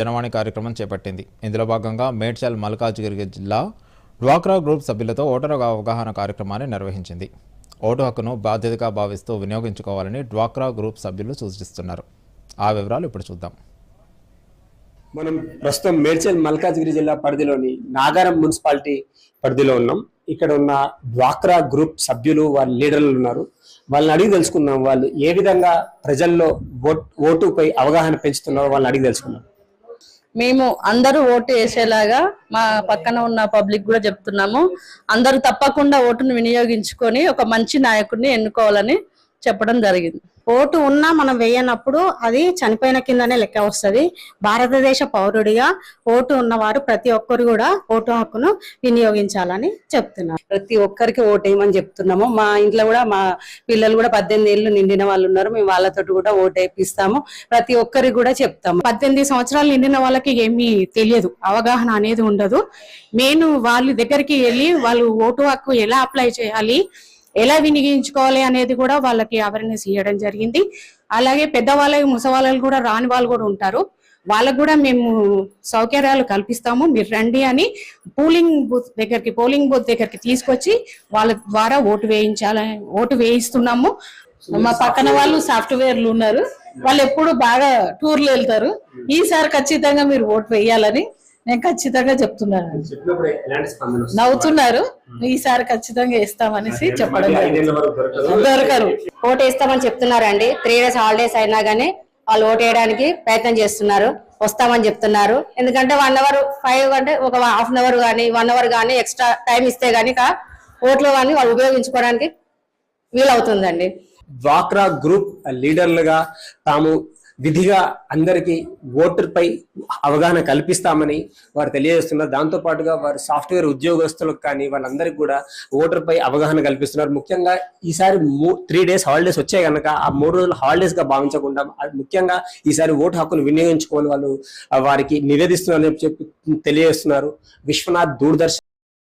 జనవాణి కార్యక్రమం చేపట్టింది. ఇందులో భాగంగా మేడ్చల్ మల్కాజ్గిరి జిల్లా డ్వాక్రా గ్రూప్ సభ్యులతో ఓటరు అవగాహన కార్యక్రమాన్ని నిర్వహించింది. ఓటు హక్కును బాధ్యతగా భావిస్తూ వినియోగించుకోవాలని డ్వాక్రా గ్రూప్ సభ్యులు సూచిస్తున్నారు. ఆ వివరాలు ఇప్పుడు చూద్దాం. మనం ప్రస్తుతం మేడ్చల్ మల్కాజ్గిరి జిల్లా పరిధిలోని నాగారం మున్సిపాలిటీ పరిధిలో ఉన్నాం. ఇక్కడ ఉన్న డ్వాక్రా గ్రూప్ సభ్యులు వాళ్ళ లీడర్లు ఉన్నారు. వాళ్ళని అడిగి తెలుసుకుందాం. వాళ్ళు ఏ విధంగా ప్రజల్లో ఓటుపై అవగాహన పెంచుతున్నారో వాళ్ళని అడిగి తెలుసుకున్నారు మేము అందరూ ఓటు వేసేలాగా మా పక్కన ఉన్న పబ్లిక్ కూడా చెప్తున్నాము. అందరూ తప్పకుండా ఓటును వినియోగించుకొని ఒక మంచి నాయకుడిని ఎన్నుకోవాలని చెప్పడం జరిగింది. ఓటు ఉన్నా మనం వేయనప్పుడు అది చనిపోయిన కిందనే లెక్క వస్తుంది. భారతదేశ పౌరుడిగా ఓటు ఉన్నవారు ప్రతి ఒక్కరు కూడా ఓటు హక్కును వినియోగించాలని చెప్తున్నారు. ప్రతి ఒక్కరికి ఓటేయమని చెప్తున్నాము. మా ఇంట్లో కూడా మా పిల్లలు కూడా పద్దెనిమిది ఏళ్ళు నిండిన వాళ్ళు ఉన్నారు. మేము వాళ్ళతో కూడా ఓటు వేపిస్తాము ప్రతి ఒక్కరికి కూడా చెప్తాము. పద్దెనిమిది సంవత్సరాలు నిండిన వాళ్ళకి ఏమీ తెలియదు. అవగాహన అనేది ఉండదు. నేను వాళ్ళ దగ్గరికి వెళ్ళి వాళ్ళు ఓటు హక్కు ఎలా అప్లై చేయాలి? ఎలా వినియోగించుకోవాలి అనేది కూడా వాళ్ళకి అవేర్నెస్ ఇవ్వడం జరిగింది. అలాగే పెద్దవాళ్ళకి ముసవాళ్ళకి కూడా రాని వాళ్ళు కూడా ఉంటారు. వాళ్ళకు కూడా మేము సౌకర్యాలు కల్పిస్తాము. మీరు రండి అని పోలింగ్ బూత్ దగ్గరికి పోలింగ్ బూత్ దగ్గరికి తీసుకొచ్చి వాళ్ళ ద్వారా ఓటు వేయించాలని ఓటు వేయిస్తున్నాము. మా పక్కన వాళ్ళు సాఫ్ట్వేర్లు ఉన్నారు. వాళ్ళు ఎప్పుడు బాగా టూర్లు వెళ్తారు. ఈసారి ఖచ్చితంగా మీరు ఓటు వేయాలని నేను ఖచ్చితంగా చెప్తున్నాను. నవ్వుతున్నారు. ఈసారి ఖచ్చితంగా ఇస్తామనేసి చెప్పడం. దొరకరు. ఓటు వేస్తామని చెప్తున్నారండి. త్రీ డేస్ హాలిడేస్ అయినా గానీ వాళ్ళు ఓటు వేయడానికి ప్రయత్నం చేస్తున్నారు. వస్తామని చెప్తున్నారు. ఎందుకంటే వన్ అవర్ ఫైవ్ అంటే ఒక హాఫ్ అన్ అవర్ కానీ వన్ అవర్ కానీ ఎక్స్ట్రా టైం ఇస్తే గానీ కా- ఓట్లు కానీ వాళ్ళు ఉపయోగించుకోవడానికి వీలవుతుందండి. డ్వాక్రా గ్రూప్ లీడర్లుగా తాము విధిగా అందరికీ ఓటర్పై అవగాహన కల్పిస్తామని వారు తెలియజేస్తున్నారు. దాంతో పాటుగా వారు సాఫ్ట్వేర్ ఉద్యోగస్తులకు కానీ వాళ్ళందరికీ కూడా ఓటర్పై అవగాహన కల్పిస్తున్నారు. ముఖ్యంగా ఈసారి త్రీ డేస్ హాలిడేస్ వచ్చాయి కనుక ఆ మూడు రోజులు హాలిడేస్గా భావించకుండా అది ముఖ్యంగా ఈసారి ఓటు హక్కును వినియోగించుకోని వాళ్ళు వారికి నివేదిస్తున్నారని చెప్పి తెలియజేస్తున్నారు. విశ్వనాథ్ దూరదర్శన్